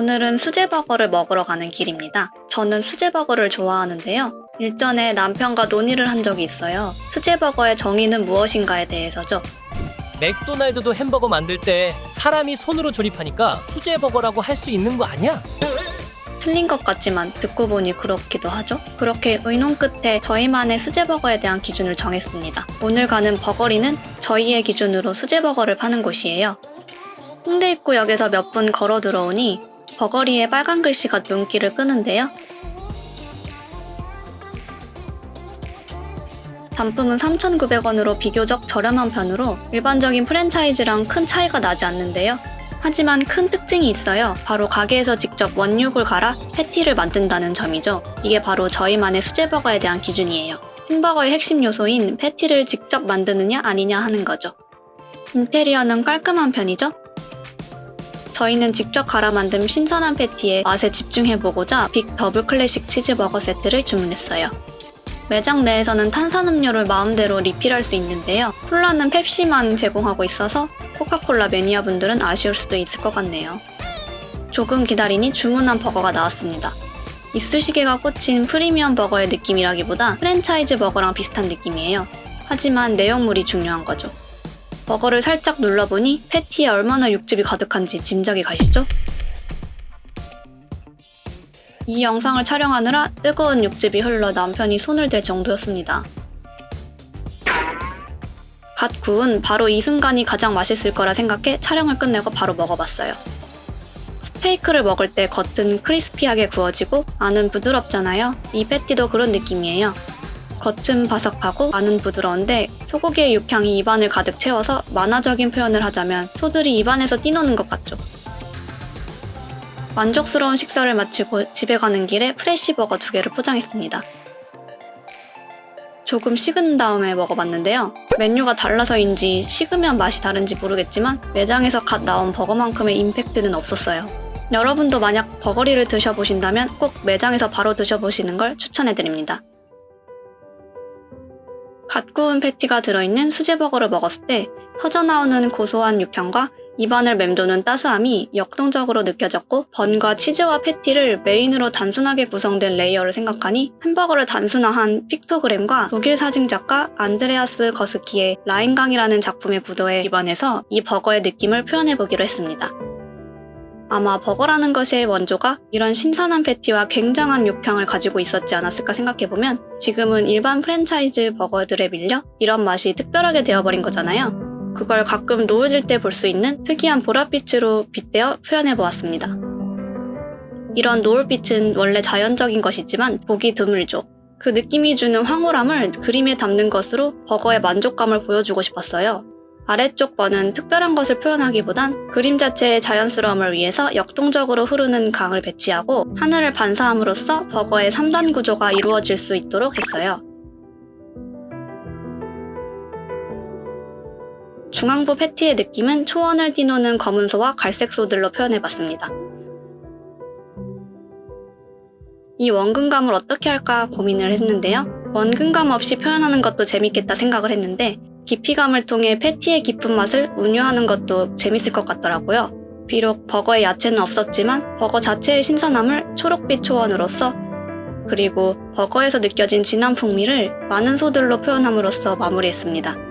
오늘은 수제버거를 먹으러 가는 길입니다. 저는 수제버거를 좋아하는데요. 일전에 남편과 논의를 한 적이 있어요. 수제버거의 정의는 무엇인가에 대해서죠. 맥도날드도 햄버거 만들 때 사람이 손으로 조립하니까 수제버거라고 할 수 있는 거 아니야? 틀린 것 같지만 듣고 보니 그렇기도 하죠. 그렇게 의논 끝에 저희만의 수제버거에 대한 기준을 정했습니다. 오늘 가는 버거리는 저희의 기준으로 수제버거를 파는 곳이에요. 홍대 입구역에서 몇 분 걸어 들어오니 버거리에 빨간 글씨가 눈길을 끄는데요. 단품은 3,900원으로 비교적 저렴한 편으로 일반적인 프랜차이즈랑 큰 차이가 나지 않는데요. 하지만 큰 특징이 있어요. 바로 가게에서 직접 원육을 갈아 패티를 만든다는 점이죠. 이게 바로 저희만의 수제버거에 대한 기준이에요. 햄버거의 핵심 요소인 패티를 직접 만드느냐 아니냐 하는 거죠. 인테리어는 깔끔한 편이죠. 저희는 직접 갈아 만든 신선한 패티에 맛에 집중해보고자 빅 더블 클래식 치즈버거 세트를 주문했어요. 매장 내에서는 탄산음료를 마음대로 리필할 수 있는데요. 콜라는 펩시만 제공하고 있어서 코카콜라 매니아 분들은 아쉬울 수도 있을 것 같네요. 조금 기다리니 주문한 버거가 나왔습니다. 이쑤시개가 꽂힌 프리미엄 버거의 느낌이라기보다 프랜차이즈 버거랑 비슷한 느낌이에요. 하지만 내용물이 중요한 거죠. 버거를 살짝 눌러보니 패티에 얼마나 육즙이 가득한지 짐작이 가시죠? 이 영상을 촬영하느라 뜨거운 육즙이 흘러 남편이 손을 댈 정도였습니다. 갓 구운 바로 이 순간이 가장 맛있을 거라 생각해 촬영을 끝내고 바로 먹어봤어요. 스테이크를 먹을 때 겉은 크리스피하게 구워지고 안은 부드럽잖아요. 이 패티도 그런 느낌이에요. 겉은 바삭하고 안은 부드러운데 소고기의 육향이 입안을 가득 채워서 만화적인 표현을 하자면 소들이 입안에서 뛰노는 것 같죠. 만족스러운 식사를 마치고 집에 가는 길에 프레시버거 두 개를 포장했습니다. 조금 식은 다음에 먹어봤는데요. 메뉴가 달라서인지 식으면 맛이 다른지 모르겠지만 매장에서 갓 나온 버거만큼의 임팩트는 없었어요. 여러분도 만약 버거리를 드셔보신다면 꼭 매장에서 바로 드셔보시는 걸 추천해드립니다. 갓 구운 패티가 들어있는 수제버거를 먹었을 때 터져나오는 고소한 육향과 입안을 맴도는 따스함이 역동적으로 느껴졌고 번과 치즈와 패티를 메인으로 단순하게 구성된 레이어를 생각하니 햄버거를 단순화한 픽토그램과 독일 사진작가 안드레아스 거스키의 라인강이라는 작품의 구도에 기반해서 이 버거의 느낌을 표현해보기로 했습니다. 아마 버거라는 것의 원조가 이런 신선한 패티와 굉장한 육향을 가지고 있었지 않았을까 생각해보면 지금은 일반 프랜차이즈 버거들에 밀려 이런 맛이 특별하게 되어버린 거잖아요. 그걸 가끔 노을질 때 볼 수 있는 특이한 보랏빛으로 빗대어 표현해보았습니다. 이런 노을빛은 원래 자연적인 것이지만 보기 드물죠. 그 느낌이 주는 황홀함을 그림에 담는 것으로 버거의 만족감을 보여주고 싶었어요. 아래쪽 번은 특별한 것을 표현하기보단 그림 자체의 자연스러움을 위해서 역동적으로 흐르는 강을 배치하고 하늘을 반사함으로써 버거의 3단 구조가 이루어질 수 있도록 했어요. 중앙부 패티의 느낌은 초원을 띠노는 검은소와 갈색소들로 표현해봤습니다. 이 원근감을 어떻게 할까 고민을 했는데요. 원근감 없이 표현하는 것도 재밌겠다 생각을 했는데 깊이감을 통해 패티의 깊은 맛을 운유하는 것도 재밌을 것 같더라고요. 비록 버거에 야채는 없었지만 버거 자체의 신선함을 초록빛 초원으로써 그리고 버거에서 느껴진 진한 풍미를 많은 소들로 표현함으로써 마무리했습니다.